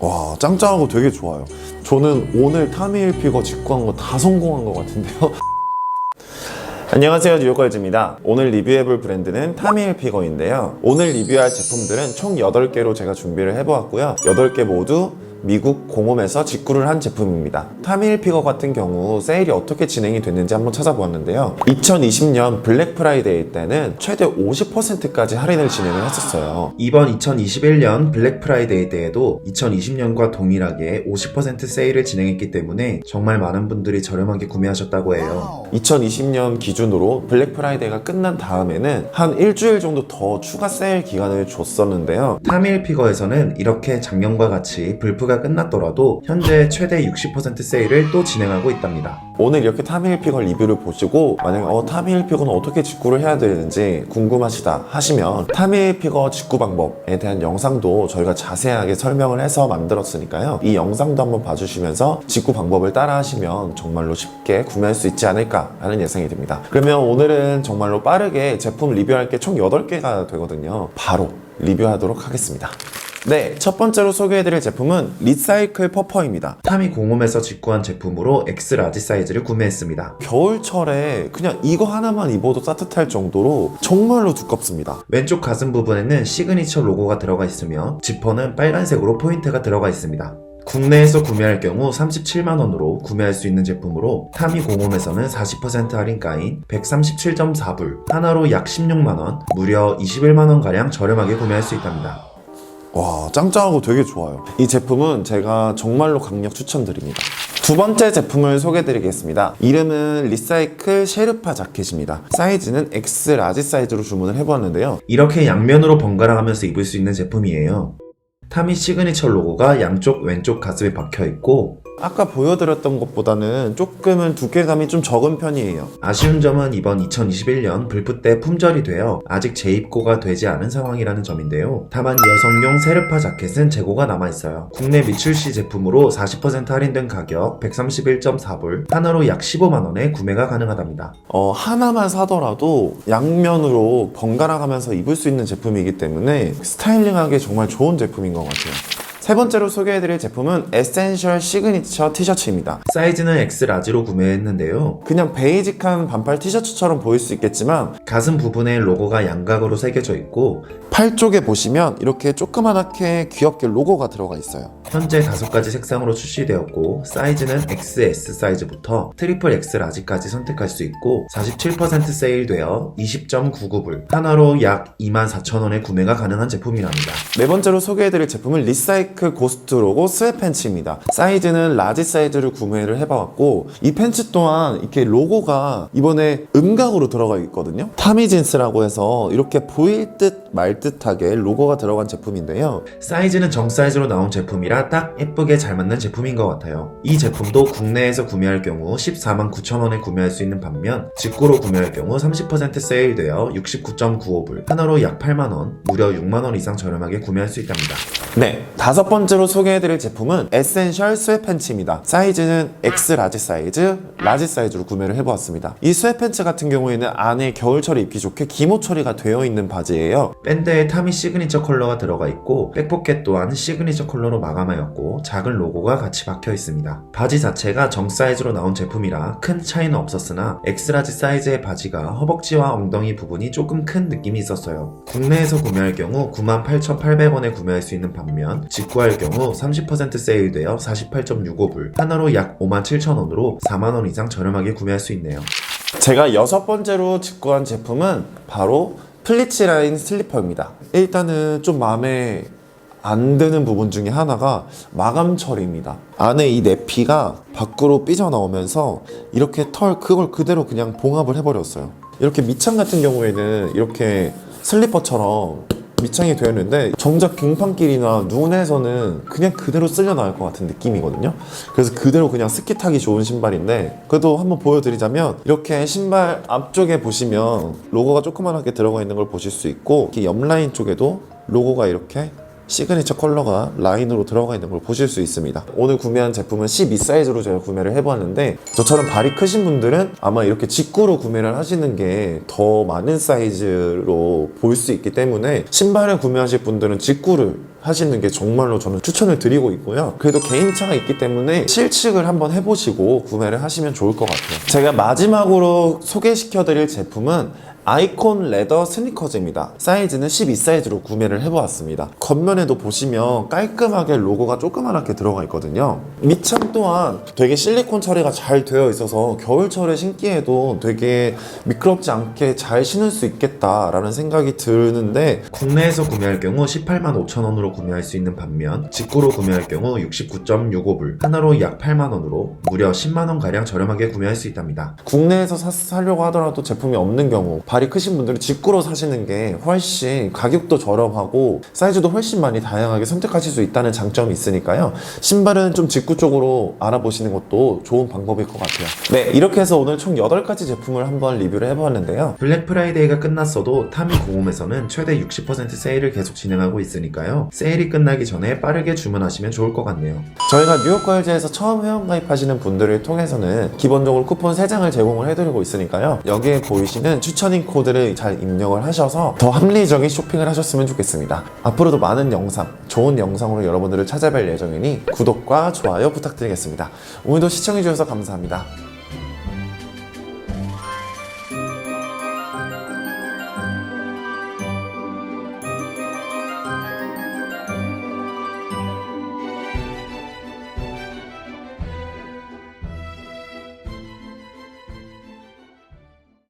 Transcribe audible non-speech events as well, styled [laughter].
와 짱짱하고 되게 좋아요. 저는 오늘 타미힐피거 직구한 거 다 성공한 것 같은데요. [laughs] 안녕하세요 뉴욕걸즈입니다. 오늘 리뷰해볼 브랜드는 타미힐피거인데요. 오늘 리뷰할 제품들은 총 8개로 제가 준비를 해보았고요. 8개 모두 미국 공홈에서 직구를 한 제품입니다. 타미힐피거 같은 경우 세일이 어떻게 진행이 됐는지 한번 찾아보았는데요. 2020년 블랙 프라이데이 때는 최대 50%까지 할인을 진행을 했었어요. 이번 2021년 블랙 프라이데이 때에도 2020년과 동일하게 50% 세일을 진행했기 때문에 정말 많은 분들이 저렴하게 구매하셨다고 해요. 2020년 기준으로 블랙 프라이데이가 끝난 다음에는 한 일주일 정도 더 추가 세일 기간을 줬었는데요. 타미힐피거에서는 이렇게 작년과 같이 불프가 끝났더라도 현재 최대 60% 세일을 또 진행하고 있답니다. 오늘 이렇게 타미힐피거 리뷰를 보시고 만약에 어, 타미힐피거는 어떻게 직구를 해야 되는지 궁금하시다 하시면 타미힐피거 직구 방법에 대한 영상도 저희가 자세하게 설명을 해서 만들었으니까요. 이 영상도 한번 봐주시면서 직구 방법을 따라 하시면 정말로 쉽게 구매할 수 있지 않을까라는 예상이 듭니다. 그러면 오늘은 정말로 빠르게 제품 리뷰할 게 총 8개가 되거든요. 바로 리뷰하도록 하겠습니다. 네, 첫 번째로 소개해드릴 제품은 리사이클 퍼퍼입니다. 타미 공홈에서 직구한 제품으로 X 라지 사이즈를 구매했습니다. 겨울철에 그냥 이거 하나만 입어도 따뜻할 정도로 정말로 두껍습니다. 왼쪽 가슴 부분에는 시그니처 로고가 들어가 있으며 지퍼는 빨간색으로 포인트가 들어가 있습니다. 국내에서 구매할 경우 37만원으로 구매할 수 있는 제품으로 타미 공홈에서는 40% 할인가인 137.4불, 하나로 약 16만원, 무려 21만원가량 저렴하게 구매할 수 있답니다. 와 짱짱하고 되게 좋아요. 이 제품은 제가 정말로 강력 추천드립니다. 두 번째 제품을 소개해드리겠습니다. 이름은 리사이클 셰르파 자켓입니다. 사이즈는 X 라지 사이즈로 주문을 해보았는데요. 이렇게 양면으로 번갈아 가면서 입을 수 있는 제품이에요. 타미 시그니처 로고가 양쪽 왼쪽 가슴에 박혀 있고 아까 보여드렸던 것보다는 조금은 두께감이 좀 적은 편이에요. 아쉬운 점은 이번 2021년 불프 때 품절이 되어 아직 재입고가 되지 않은 상황이라는 점인데요. 다만 여성용 세르파 자켓은 재고가 남아있어요. 국내 미출시 제품으로 40% 할인된 가격 131.4불, 하나로 약 15만원에 구매가 가능하답니다. 어, 하나만 사더라도 양면으로 번갈아 가면서 입을 수 있는 제품이기 때문에 스타일링하기 정말 좋은 제품인 것 같아요. 세 번째로 소개해드릴 제품은 에센셜 시그니처 티셔츠입니다. 사이즈는 X 라지로 구매했는데요. 그냥 베이직한 반팔 티셔츠처럼 보일 수 있겠지만 가슴 부분에 로고가 양각으로 새겨져 있고 팔 쪽에 보시면 이렇게 조그만하게 귀엽게 로고가 들어가 있어요. 현재 다섯 가지 색상으로 출시되었고 사이즈는 XS 사이즈부터 트리플 X 라지까지 선택할 수 있고 47% 세일되어 20.99불 하나로 약 24,000원에 구매가 가능한 제품이랍니다. 네 번째로 소개해드릴 제품은 리사이클 고스트 로고 스웨 팬츠입니다. 사이즈는 라지 사이즈를 구매를 해봐왔고 이 팬츠 또한 이렇게 로고가 이번에 음각으로 들어가 있거든요. 타미진스라고 해서 이렇게 보일 듯 말 듯하게 로고가 들어간 제품인데요. 사이즈는 정 사이즈로 나온 제품이라 딱 예쁘게 잘 맞는 제품인 것 같아요. 이 제품도 국내에서 구매할 경우 14만 9천 원에 구매할 수 있는 반면 직구로 구매할 경우 30% 세일되어 69.95불 하나로 약 8만 원, 무려 6만 원 이상 저렴하게 구매할 수 있답니다. 네, 다섯 번째로 소개해드릴 제품은 에센셜 스웨팬츠입니다. 사이즈는 X 라지 사이즈, 라지 사이즈로 구매를 해보았습니다. 이 스웨팬츠 같은 경우에는 안에 겨울철에 입기 좋게 기모 처리가 되어 있는 바지예요. 밴드에 타미 시그니처 컬러가 들어가 있고 백포켓 또한 시그니처 컬러로 마감하였고 작은 로고가 같이 박혀 있습니다. 바지 자체가 정 사이즈로 나온 제품이라 큰 차이는 없었으나 X 라지 사이즈의 바지가 허벅지와 엉덩이 부분이 조금 큰 느낌이 있었어요. 국내에서 구매할 경우 98,800원에 구매할 수 있는 반면 직구할 경우 30% 세일되어 48.65불 하나로 약 57,000원으로 4만원 이상 저렴하게 구매할 수 있네요. 제가 여섯 번째로 직구한 제품은 바로 플리치 라인 슬리퍼입니다. 일단은 좀 마음에 안 드는 부분 중에 하나가 마감 처리입니다. 안에 이 내피가 밖으로 삐져나오면서 이렇게 털 그걸 그대로 그냥 봉합을 해버렸어요. 이렇게 밑창 같은 경우에는 이렇게 슬리퍼처럼 밑창이 되어 있는데 정작 빙판길이나 눈에서는 그냥 그대로 쓸려 나올 것 같은 느낌이거든요. 그래서 그대로 그냥 스키 타기 좋은 신발인데 그래도 한번 보여드리자면 이렇게 신발 앞쪽에 보시면 로고가 조그만하게 들어가 있는 걸 보실 수 있고 옆 라인 쪽에도 로고가 이렇게 시그니처 컬러가 라인으로 들어가 있는 걸 보실 수 있습니다. 오늘 구매한 제품은 12 사이즈로 제가 구매를 해보았는데 저처럼 발이 크신 분들은 아마 이렇게 직구로 구매를 하시는 게 더 많은 사이즈로 볼 수 있기 때문에 신발을 구매하실 분들은 직구를 하시는 게 정말로 저는 추천을 드리고 있고요. 그래도 개인차가 있기 때문에 실측을 한번 해보시고 구매를 하시면 좋을 것 같아요. 제가 마지막으로 소개시켜 드릴 제품은 아이콘 레더 스니커즈입니다. 사이즈는 12 사이즈로 구매를 해보았습니다. 겉면에도 보시면 깔끔하게 로고가 조그맣게 들어가 있거든요. 밑창 또한 되게 실리콘 처리가 잘 되어 있어서 겨울철에 신기에도 되게 미끄럽지 않게 잘 신을 수 있겠다라는 생각이 드는데 국내에서 구매할 경우 18만 5천 원으로 구매할 수 있는 반면 직구로 구매할 경우 69.65불 하나로 약 8만 원으로 무려 10만 원 가량 저렴하게 구매할 수 있답니다. 국내에서 사, 사려고 하더라도 제품이 없는 경우 발이 크신 분들은 직구로 사시는 게 훨씬 가격도 저렴하고 사이즈도 훨씬 많이 다양하게 선택하실 수 있다는 장점이 있으니까요. 신발은 좀 직구 쪽으로 알아보시는 것도 좋은 방법일 것 같아요. 네, 이렇게 해서 오늘 총 8가지 제품을 한번 리뷰를 해보았는데요. 블랙 프라이데이가 끝났어도 타미 공홈에서는 최대 60% 세일을 계속 진행하고 있으니까요. 세일이 끝나기 전에 빠르게 주문하시면 좋을 것 같네요. 저희가 뉴욕과일즈에서 처음 회원가입하시는 분들을 통해서는 기본적으로 쿠폰 3장을 제공을 해드리고 있으니까요. 여기에 보이시는 추천인 코드를 잘 입력을 하셔서 더 합리적인 쇼핑을 하셨으면 좋겠습니다. 앞으로도 많은 영상, 좋은 영상으로 여러분들을 찾아뵐 예정이니 구독과 좋아요 부탁드리겠습니다. 오늘도 시청해주셔서 감사합니다.